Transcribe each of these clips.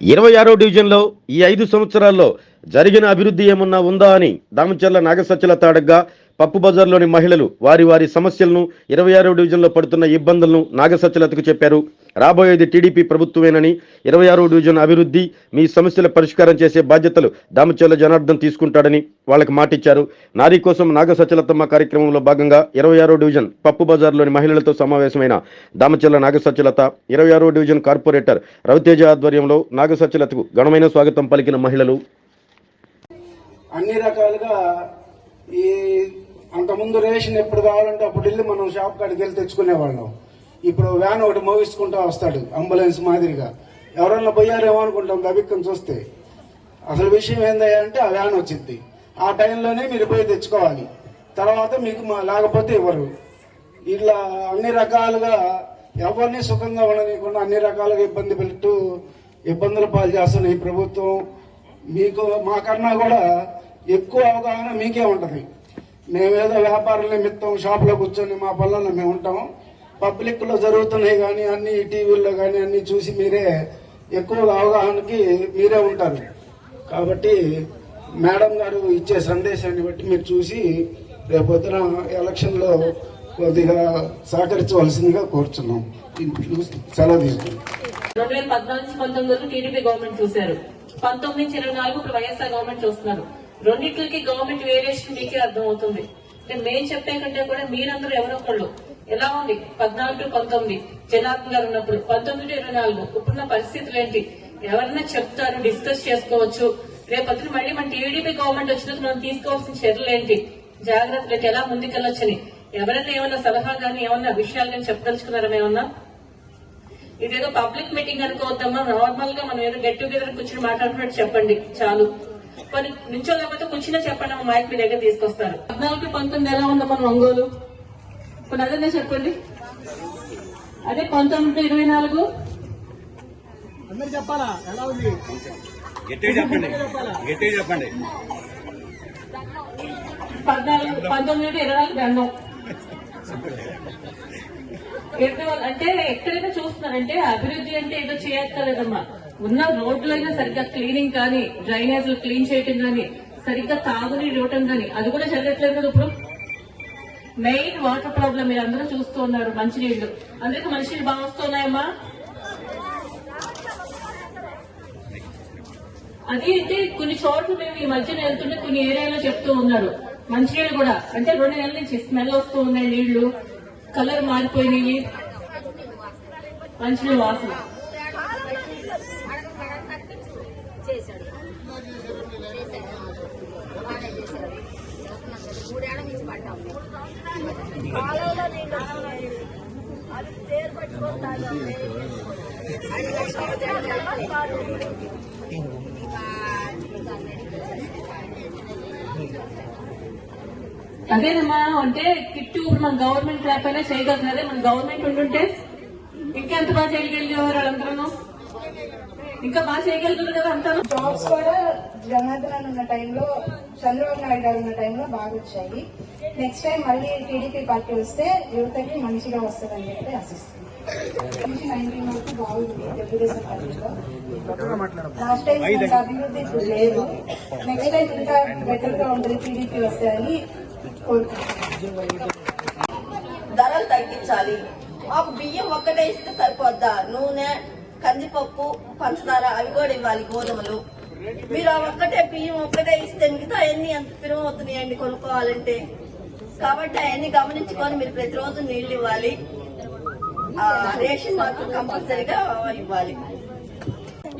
ఇరవై ఆరో డివిజన్లో ఈ ఐదు సంవత్సరాల్లో జరిగిన అభివృద్ధి ఏమన్నా ఉందా అని దామచర్ల నాగసత్యలత అడగ్గా పప్పు బజార్లోని మహిళలు వారి వారి సమస్యలను ఇరవై ఆరో డివిజన్లో పడుతున్న ఇబ్బందులను నాగసత్యలతకు చెప్పారు. రాబోయేది టీడీపీ ప్రభుత్వమేనని ఇరవై ఆరో డివిజన్ అభివృద్ధి మీ సమస్యల పరిష్కారం చేసే బాధ్యతలు దామచర్ల జనార్దన్ తీసుకుంటాడని వాళ్ళకి మాటిచ్చారు. నారీ కోసం నాగసత్యలతమ్మ కార్యక్రమంలో భాగంగా ఇరవై ఆరో డివిజన్ పప్పు బజార్లోని మహిళలతో సమావేశమైన దామచర్ల నాగసత్యలత ఇరవై ఆరో డివిజన్ కార్పొరేటర్ రవితేజ ఆధ్వర్యంలో నాగసత్యలతకు ఘనమైన స్వాగతం పలికిన మహిళలు అన్ని రకాలుగా ఈ అంతకుముందు రేషన్ ఎప్పుడు కావాలంటే అప్పుడు వెళ్ళి మనం షాప్ కాడికి వెళ్ళి తెచ్చుకునేవాళ్ళం. ఇప్పుడు వ్యాన్ ఒకటి మోగించుకుంటా వస్తాడు అంబులెన్స్ మాదిరిగా. ఎవరన్నా పోయారేమో అనుకుంటాం గబిక్కం చూస్తే. అసలు విషయం ఏందయ్యా అంటే ఆ వ్యాన్ వచ్చింది. ఆ టైంలోనే మీరు పోయి తెచ్చుకోవాలి. తర్వాత మీకు మా లేకపోతే ఇవ్వరు. ఇట్లా అన్ని రకాలుగా ఎవరిని సుఖంగా ఉండనీయకుండా అన్ని రకాలుగా ఇబ్బంది పెట్టు ఇబ్బందులు పాలు చేస్తున్న ఈ ప్రభుత్వం మీకు మాకన్నా కూడా ఎక్కువ అవగాహన మీకే ఉంటది. మేమేదో వ్యాపార నిమిత్తం షాప్లో కూర్చొని మా పనులను మేము ఉంటాం పబ్లిక్లో జరుగుతున్నాయి కానీ అన్ని టీవీల్లో కానీ అన్ని చూసి మీరే ఎక్కువ అవగాహనకి మీరే ఉంటారు. కాబట్టి మేడం గారు ఇచ్చే సందేశాన్ని బట్టి మీరు చూసి రేపొద్దున ఎలక్షన్లో కొద్దిగా సహకరించవలసిందిగా కోరుచున్నాం. సెలవు తీసుకుంటాం. రెండు వేల పద్నాలుగు నుంచి పంతొమ్మిది వరకు టీడీపీ గవర్నమెంట్ చూశారు. పంతొమ్మిది నుంచి ఇరవై నాలుగు ఇప్పుడు వైఎస్ఆర్ గవర్నమెంట్ చూస్తున్నారు. రెండింటికి గవర్నమెంట్ వేరియేషన్ మీకే అర్థం అవుతుంది అంటే మేము చెప్పే కంటే కూడా మీరందరూ ఎవరో ఒకళ్ళు ఎలా ఉంది? పద్నాలుగు టు పంతొమ్మిది. జనార్దన్ గారు ఉన్నప్పుడు పంతొమ్మిది టు ఇరవై నాలుగు. ఇప్పుడున్న పరిస్థితులు ఏంటి ఎవరైనా చెప్తారు డిస్కస్ చేసుకోవచ్చు. రేపొద్దున మళ్ళీ మన టీడీపీ గవర్నమెంట్ వచ్చినప్పుడు మనం తీసుకోవాల్సిన చర్యలు ఏంటి జాగ్రత్తలు ఏంటి? ఎలా ముందుకెళ్ళొచ్చని? ఎవరైనా ఏమన్నా సలహా కానీ ఏమన్నా విషయాలు కానీ చెప్పదలుచుకున్నారా ఏమన్నా ఇదేదో పబ్లిక్ మీటింగ్ అనుకోవద్దమ్మా. నార్మల్గా మనం ఏదో గెట్ టుగెదర్ కూర్చొని మాట్లాడుతున్నట్టు చెప్పండి. చాలు. కొన్ని నుంచో లేకపోతే కూర్చునే చెప్పండి అమ్మ మైక్ మీ దగ్గర తీసుకొస్తారు. పద్నాలుగు పంతొమ్మిది ఎలా ఉందమ్మా మన ఒంగోలు? కొన్ని అదే చెప్పండి. అదే పంతొమ్మిది ఇరవై నాలుగు. చెప్పండి. పద్నాలుగు పంతొమ్మిది ఇరవై నాలుగు దండం. ఇరవై వాళ్ళు- అంటే ఎక్కడైనా చూస్తున్నారంటే అభివృద్ధి అంటే ఏదో చేయక్కర్లేదమ్మా. ఉన్న రోడ్లైనా సరిగ్గా క్లీనింగ్ కానీ డ్రైనేజీలు క్లీన్ చేయటం కానీ సరిగ్గా తాగునీరు ఇవ్వటం కానీ అది కూడా జరగట్లేదు కదా ఇప్పుడు? మెయిన్ వాటర్ ప్రాబ్లం మీరు అందరూ చూస్తూ ఉన్నారు మంచినీళ్ళు అందరికీ మంచినీళ్ళు బాగా వస్తున్నాయమ్మా. అది అయితే కొన్ని చోట్ల మేము ఈ మధ్యన వెళ్తుంటే కొన్ని ఏరియాలో చెప్తూ ఉన్నారు. మంచినీళ్ళు కూడా. అంటే రెండు నెలల నుంచి స్మెల్ వస్తూ ఉన్నాయి నీళ్ళు. కలర్ మారిపోయినాయి. మంచినీళ్ళు వాసన. కాలంలో నీళ్ళు అది తేరు పట్టుకొని అదేనమ్మా అంటే కిట్టు ఇప్పుడు మన గవర్నమెంట్ లేకపోయినా చేయగలుగుతుంది అదే మన గవర్నమెంట్ ఉండుంటే ఇంకెంత బాగా చేయగలిగేవారు వాళ్ళందరూ ఇంకా బాగా చేయగలుగుతారు కదా అంతా జాబ్స్ కూడా జనార్దన్ ఉన్న టైంలో చంద్రబాబు నాయుడు గారు ఉన్న టైంలో బాగా వచ్చాయి. నెక్స్ట్ టైం మళ్ళీ టీడీపీ పార్టీ వస్తే యువతకి మంచిగా వస్తుందని చెప్పి నైన్టీన్ వరకు బాగుంది తెలుగుదేశం పార్టీలో. లాస్ట్ టైం అభివృద్ధి ఇప్పుడు లేదు. నెక్స్ట్ టైం ఇంకా బెటర్గా ఉంటుంది టీడీపీ వస్తే అని ధరలు తగ్గించాలి. మాకు బియ్యం ఒక్కటే ఇస్తే సరిపోద్దా? నూనె కందిపప్పు పంచదార అవి కూడా ఇవ్వాలి గోధుమలు. మీరు ఆ ఒక్కటే బియ్యం ఒక్కటే ఇస్తే మిగతా అన్ని ఎంత పిరుగు అవుతున్నాయండి కొనుక్కోవాలంటే? కాబట్టి అవన్నీ గమనించుకొని మీరు ప్రతిరోజు నీళ్ళు ఇవ్వాలి. ఆ, రేషన్ మాత్రం కంపల్సరీగా ఇవ్వాలి.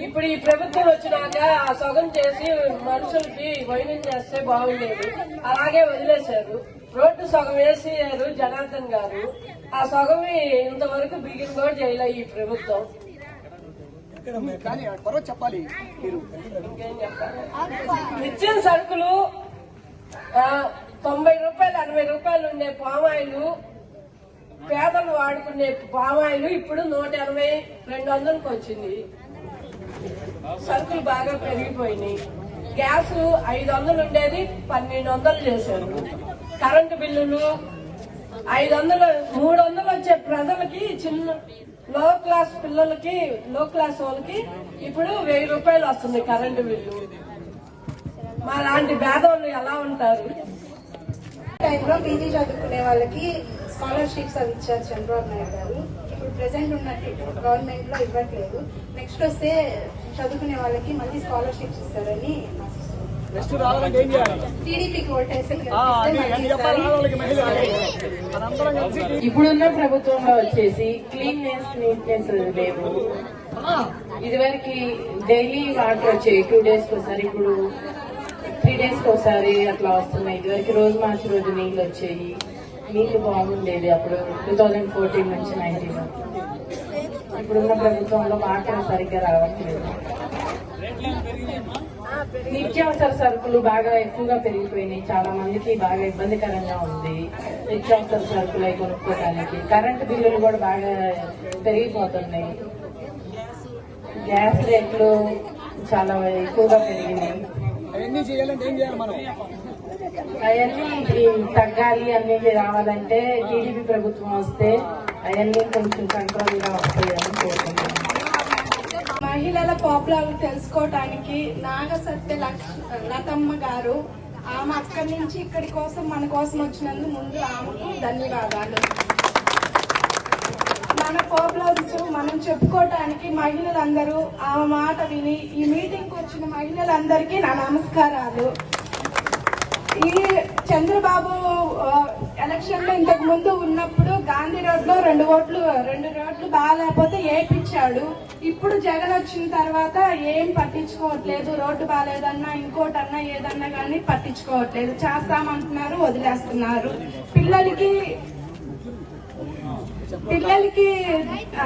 ఇప్పుడు ఈ ప్రభుత్వం వచ్చినాక ఆ సగం చేసి మనుషులకి వైద్యం చేస్తే బాగుండేది. అలాగే వదిలేశారు. రోడ్డు సగం వేసేయారు జనార్దన్ గారు. ఆ సగం ఇంతవరకు బిగిన్ కూడా చేయలే ఈ ప్రభుత్వం. చెప్పాలి? ఇచ్చిన సరుకులు ఆ, తొంభై రూపాయలు అరవై రూపాయలు ఉండే పామాయిలు పేదలు వాడుకునే పామాయిలు ఇప్పుడు నూట ఎనభై రెండు వందలకు వచ్చింది. సరుకులు బాగా పెరిగిపోయినాయి. గ్యాస్ ఐదు వందలు ఉండేది పన్నెండు వందలు చేశారు. కరెంటు బిల్లులు ఐదు వందలు మూడు వందలు వచ్చే ప్రజలకి చిన్న లో క్లాస్ పిల్లలకి లో క్లాస్ వాళ్ళకి ఇప్పుడు వెయ్యి రూపాయలు వస్తుంది కరెంటు బిల్లు. మా లాంటి భేదవాళ్ళు ఎలా ఉంటారు? టైంలో పీజీ చదువుకునే వాళ్ళకి స్కాలర్షిప్స్ అవి ఇచ్చారు చంద్రబాబు నాయుడు గారు. ఇప్పుడు ప్రెసెంట్ ఉన్నట్టు గవర్నమెంట్లో ఇవ్వట్లేదు. నెక్స్ట్ వస్తే చదువుకునే వాళ్ళకి మళ్ళీ స్కాలర్షిప్స్ ఇస్తారని ఇప్పుడున్న ప్రభుత్వంలో వచ్చేసి క్లీన్నెస్ నీట్నెస్ లేవు. ఇదివరకు డైలీ వాటర్ వచ్చాయి టూ డేస్ ఒకసారి ఇప్పుడు త్రీ డేస్ ఒకసారి అట్లా వస్తున్నాయి ఇదివరకు రోజు మార్చి రోజు నీళ్ళు వచ్చాయి నీళ్ళు బాగుండేది అప్పుడు. టూ థౌజండ్ ఫోర్టీన్ నుంచి నైన్టీన్ ఇప్పుడున్న ప్రభుత్వంలో మాటలు సరిగ్గా రావట్లేదు. నిత్యావసర సరుకులు బాగా ఎక్కువగా పెరిగిపోయినాయి. చాలా మందికి బాగా ఇబ్బందికరంగా ఉంది. నిత్యావసర సరుకులు అవి కొనుక్కోవడానికి కరెంటు బిల్లులు కూడా బాగా పెరిగిపోతున్నాయి. గ్యాస్ రేట్లు చాలా ఎక్కువగా పెరిగినాయి. అవన్నీ చేయాలంటే ఏం చేయాలి మనం? అవన్నీ తగ్గాలి అన్ని రావాలంటే టీడీపీ ప్రభుత్వం వస్తే అవన్నీ కొంచెం కంట్రోల్గా వస్తాయని కోరుకుంటున్నాను. మహిళల పాపులర్ తెలుసుకోవటానికి నాగ సత్య లక్ష్- లతమ్మ గారు ఆమె అక్కడి నుంచి ఇక్కడి కోసం మన కోసం వచ్చినందుకు ముందు ఆమెకు ధన్యవాదాలు. మన పాపులర్స్ మనం చెప్పుకోవటానికి మహిళలందరూ ఆ మాట విని ఈ మీటింగ్కి వచ్చిన మహిళలందరికీ నా నమస్కారాలు. ఈ చంద్రబాబు ఎలక్షన్లో ఎలక్షన్లో ఇంతకు ముందు ఉన్నప్పుడు గాంధీ రోడ్లో రెండు ఓట్లు రెండు రోడ్లు బాగాలేకపోతే ఏపించాడు ఇప్పుడు జగన్ వచ్చిన తర్వాత ఏం పట్టించుకోవట్లేదు. రోడ్డు బాగాలేదన్నా ఇంకోటన్నా ఏదన్నా కానీ పట్టించుకోవట్లేదు. చేస్తామంటున్నారు వదిలేస్తున్నారు. పిల్లలకి పిల్లలకి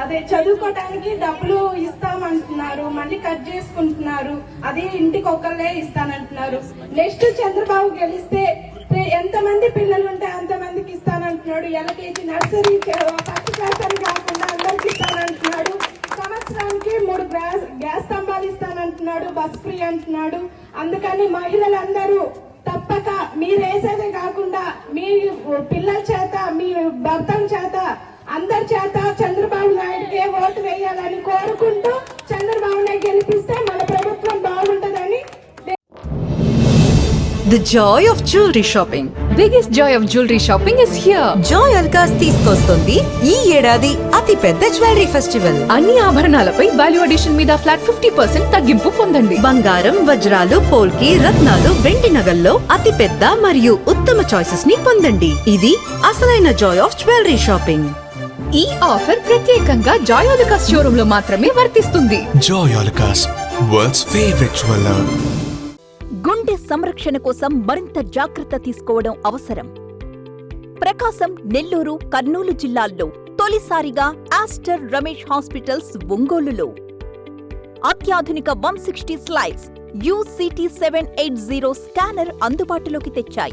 అదే చదువుకోవడానికి డబ్బులు ఇస్తామంటున్నారు మళ్ళీ కట్ చేసుకుంటున్నారు. అది ఇంటికి ఒక్కళ్ళే ఇస్తానంటున్నారు. నెక్స్ట్ చంద్రబాబు గెలిస్తే ఎంతమంది పిల్లలు ఉంటే అంతమందికి ఇస్తానంటున్నాడు. ఎల్కేజీ నర్సరీ ఫస్ట్ క్లాస్ అని కాకుండా అందరికి ఇస్తానంటున్నాడు. సంవత్సరానికి మూడు గ్యాస్ గ్యాస్ స్తంభాలు ఇస్తానంటున్నాడు బస్ ఫ్రీ అంటున్నాడు. అందుకని మహిళలందరూ తప్పక మీరు వేసేదే కాకుండా మీ పిల్లల చేత మీ భర్తల చేత అందరి చేత చంద్రబాబు నాయుడుకే ఓటు వేయాలని కోరుకుంటూ చంద్రబాబు నాయుడు గెలిపిస్తే మన ప్రభుత్వం బాగుంటుందని The joy of jewelry shopping. Biggest joy of jewellery shopping is here Joy Alukkas తీసుకొస్తుంది ఈ ఏడాది అతి పెద్ద జ్యువెలరీ ఫెస్టివల్ అన్ని ఆభరణాలపై వాల్యూ అడిషన్ మీద ఫ్లాట్ ఫిఫ్టీ పర్సెంట్ తగ్గింపు పొందండి. బంగారం వజ్రాలు పోల్కి రత్నాలు వెండి నగల్లో అతి పెద్ద మరియు ఉత్తమ చాయిసెస్ని పొందండి. ఇది అసలైన జాయ్ ఆఫ్ జ్యువెలరీ షాపింగ్ ఈ ఆఫర్ ప్రత్యేకంగా జాయ్ అలుకాస్ షోరూమ్లో మాత్రమే వర్తిస్తుంది. Alucas, world's favorite jeweler. గుండె సంరక్షణ కోసం మరింత జాగ్రత్త తీసుకోవడం అవసరం. ప్రకాశం నెల్లూరు కర్నూలు జిల్లాల్లో తొలిసారిగా ఆస్టర్ రమేష్ హాస్పిటల్స్ ఒంగోలులో. అత్యాధునిక one sixty slice uCT seven eight zero scanner అందుబాటులోకి తెచ్చాయి.